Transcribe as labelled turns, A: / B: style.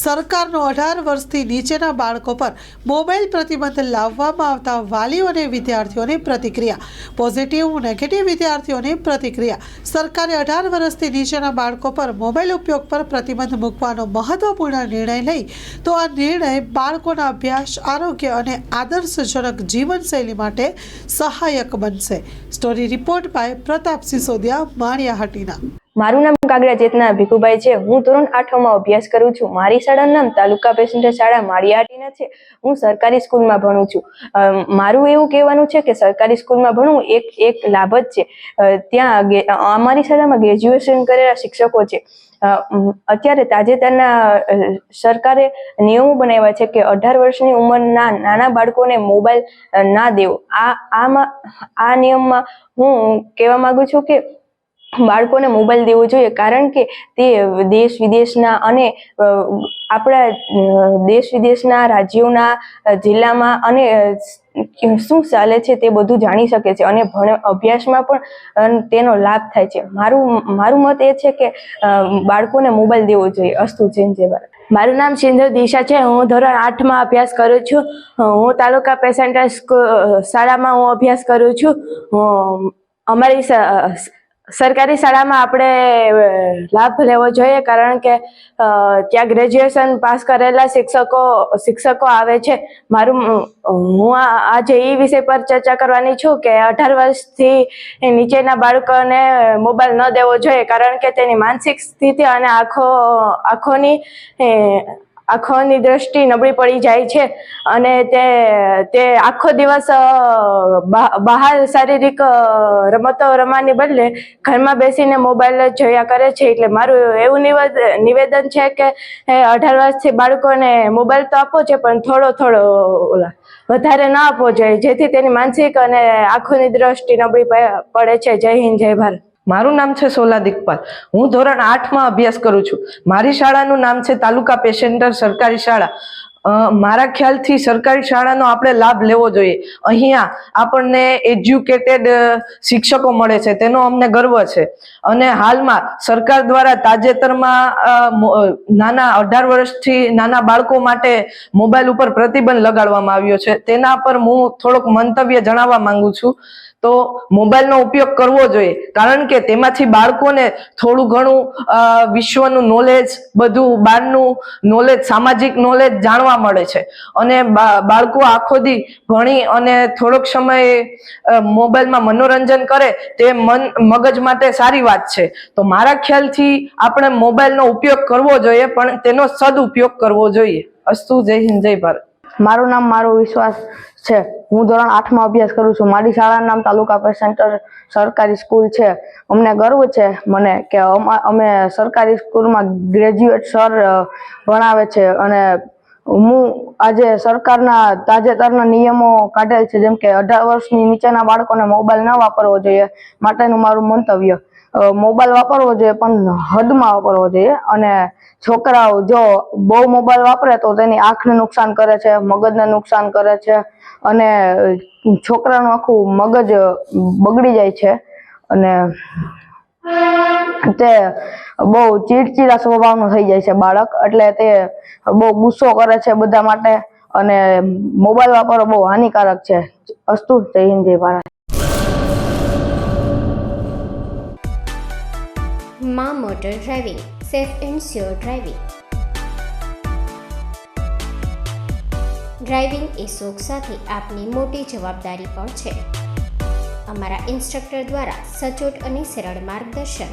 A: સરકારનો અઢાર વર્ષથી નીચેના બાળકો પર મોબાઈલ પ્રતિબંધ લાવવામાં આવતા વાલીઓ અને વિદ્યાર્થીઓની પ્રતિક્રિયા. પોઝિટિવ નેગેટિવ વિદ્યાર્થીઓની પ્રતિક્રિયા. સરકારે અઢાર વર્ષથી નીચેના બાળકો પર મોબાઈલ ઉપયોગ પર પ્રતિબંધ મૂકવાનો મહત્વપૂર્ણ નિર્ણય લઈ, તો આ નિર્ણય બાળકોના અભ્યાસ, આરોગ્ય અને આદર્શજનક જીવનશૈલી માટે સહાયક બનશે. Story report by Pratap Sisodiya Maliyahatina
B: મારું નામ કાગડા ચેતના ભીખુભાઈ છે. હું ધોરણ આઠમાં અભ્યાસ કરું છું. મારી શાળાનું નામ તાલુકા પેસેન્જર શાળા માળિયાટીના છે. હું સરકારી સ્કૂલમાં ભણું છું. મારું એવું કહેવાનું છે કે સરકારી સ્કૂલમાં ભણવું એક એક લાભ જ છે. ત્યાં અમારી શાળામાં ગ્રેજ્યુએશન કરેલા શિક્ષકો છે. અત્યારે તાજેતરના સરકારે નિયમો બનાવ્યા છે કે અઢાર વર્ષની ઉંમરના નાના બાળકોને મોબાઈલ ના દેવો. આ, આમાં, આ નિયમમાં હું કહેવા માંગુ છું કે બાળકોને મોબાઈલ દેવો જોઈએ કારણ કે તે દેશ વિદેશના અને આપણા દેશ વિદેશના રાજ્યોના જિલ્લામાં અને શું ચાલે છે તે બધું જાણી શકે છે અને ભણ, અભ્યાસમાં પણ તેનો લાભ થાય છે. મારું મારું મત એ છે કે બાળકોને મોબાઈલ દેવો જોઈએ. અસ્તુ જૈન મારું નામ સિંધુ દિશા છે. હું ધોરણ આઠમાં અભ્યાસ કરું છું. હું તાલુકા પેસેન્ટર શાળામાં હું અભ્યાસ કરું છું. અમારી સરકારી શાળામાં આપણે લાભ લેવો જોઈએ કારણ કે ત્યાં ગ્રેજ્યુએશન પાસ કરેલા શિક્ષકો શિક્ષકો આવે છે. મારું હું આજે એ વિષય પર ચર્ચા કરવાની છું કે અઢાર વર્ષથી નીચેના બાળકોને મોબાઈલ ન દેવો જોઈએ કારણ કે તેની માનસિક સ્થિતિ અને આંખો, આંખોની આંખોની દ્રષ્ટિ નબળી પડી જાય છે અને તે તે આખો દિવસ બહાર શારીરિક રમતો રમવાની બદલે ઘરમાં બેસીને મોબાઈલ જોયા કરે છે. એટલે મારું એવું નિવેદ, નિવેદન છે કે અઢાર વર્ષથી બાળકોને મોબાઈલ તો આપવો છે, પણ થોડો થોડો, ઓલા, વધારે ના આપવો જોઈએ. જેથી તેની માનસિક અને આંખોની દ્રષ્ટિ નબળી પડે છે. જય હિન્દ, જય ભારત.
C: મારું નામ છે સોલા દિગપાલ. હું ધોરણ આઠમાં અભ્યાસ કરું છું. મારી શાળાનું નામ છે તાલુકા પેસેન્ટર સરકારી શાળા. મારા ખ્યાલથી સરકારી શાળાનો આપણે લાભ લેવો જોઈએ. અહીંયા આપણને એજ્યુકેટેડ શિક્ષકો મળે છે. તેનો અમને ગર્વ છે. અને હાલમાં સરકાર દ્વારા તાજેતરમાં નાના અઢાર વર્ષથી નાના બાળકો માટે મોબાઈલ ઉપર પ્રતિબંધ લગાડવામાં આવ્યો છે. તેના પર હું થોડોક મંતવ્ય જણાવવા માંગુ છું. તો મોબાઈલનો ઉપયોગ કરવો જોઈએ. કારણ કે તેમાંથી બાળકોને થોડું ઘણું વિશ્વનું નોલેજ બધું બહારનું નોલેજ સામાજિક નોલેજ જાણવા મળે છે. અને બાળકો આખો દી ભણી અને થોડોક સમય મોબાઈલમાં મનોરંજન કરે તે મન, મગજ માટે સારી વાત છે. તો મારા ખ્યાલથી આપણે મોબાઈલનો ઉપયોગ કરવો જોઈએ, પણ તેનો સદઉપયોગ કરવો જોઈએ. અસ્તુ, જય હિન્દ, જય ભારત.
B: મારું નામ, મારો વિશ્વાસ છે. હું ધોરણ આઠમાં અભ્યાસ કરું છું. મારી શાળાનું નામ તાલુકા પેસેન્ટર સરકારી સ્કૂલ છે. અમને ગર્વ છે મને કે અમે સરકારી સ્કૂલમાં ગ્રેજ્યુએટ સર ભણાવે છે અને હું આજે સરકારના તાજેતરના નિયમો કાઢેલ છે, જેમ કે અઢાર વર્ષની નીચેના બાળકોને મોબાઈલ ન વાપરવો જોઈએ માટેનું મારું મંતવ્ય. મોબાઈલ વાપરવો જોઈએ, પણ હદમાં વાપરવો જોઈએ. અને છોકરાઓ જો બહુ મોબાઈલ વાપરે તો તેની આંખને નુકસાન કરે છે, મગજને નુકસાન કરે છે, અને છોકરાનું આખું મગજ બગડી જાય છે. અને તે બહુ ચીડચીડા સ્વભાવનું થઈ જાય છે બાળક. એટલે તે બહુ ગુસ્સો કરે છે બધા માટે અને મોબાઈલ વાપરવો બહુ હાનિકારક છે. અસ્તુ, જય હિન્દ, જય ભારત.
D: માં motor driving, safe and sure driving. Driving એ શોખ સાથે આપની મોટી જવાબદારી પણ છે. અમારા ઇન્સ્ટ્રક્ટર દ્વારા સચોટ અને સરળ માર્ગદર્શન.